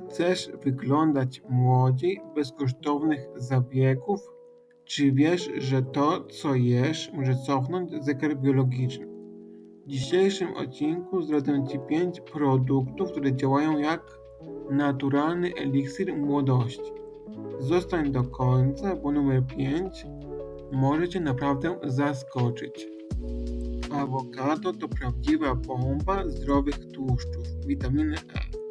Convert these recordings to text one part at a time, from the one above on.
Chcesz wyglądać młodziej bez kosztownych zabiegów? Czy wiesz, że to, co jesz, może cofnąć zegar biologiczny? W dzisiejszym odcinku zdradzę Ci 5 produktów, które działają jak naturalny eliksir młodości. Zostań do końca, bo numer 5 może Cię naprawdę zaskoczyć. Awokado to prawdziwa bomba zdrowych tłuszczów, witaminy E,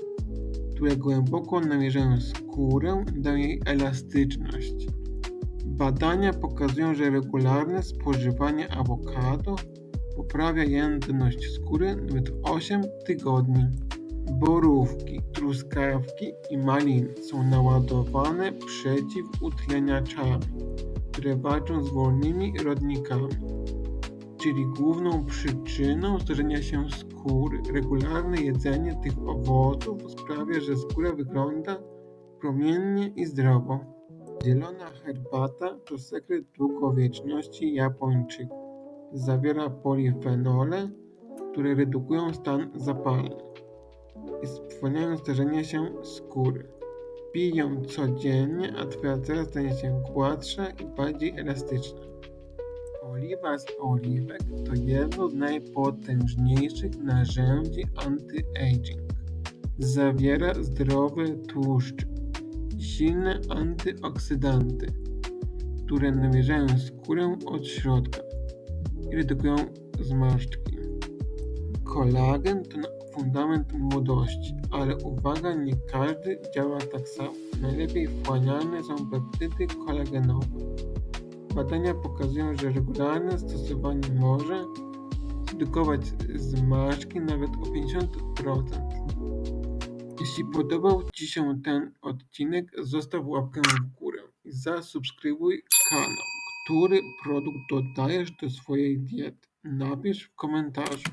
które głęboko namierzają skórę dają jej elastyczność. Badania pokazują, że regularne spożywanie awokado poprawia jędrność skóry nawet w 8 tygodni. Borówki, truskawki i maliny są naładowane przeciwutleniaczami, które walczą z wolnymi rodnikami czyli główną przyczyną starzenia się skóry. Regularne jedzenie tych owoców sprawia, że skóra wygląda promiennie i zdrowo. Zielona herbata to sekret długowieczności Japończyków. Zawiera polifenole, które redukują stan zapalny i spowalniają starzenie się skóry. Pij ją codziennie, a Twoja cera stanie się gładsza i bardziej elastyczna. Oliwa z oliwek to jedno z najpotężniejszych narzędzi anti-aging. Zawiera zdrowe tłuszcze i silne antyoksydanty, które nawilżają skórę od środka i redukują zmarszczki. Kolagen to fundament młodości, ale uwaga, nie każdy działa tak samo. Najlepiej wchłaniane są peptydy kolagenowe. Badania pokazują, że regularne stosowanie może zredukować zmarszczki nawet o 50%. Jeśli podobał Ci się ten odcinek, zostaw łapkę w górę i zasubskrybuj kanał. Który produkt dodajesz do swojej diety? Napisz w komentarzu.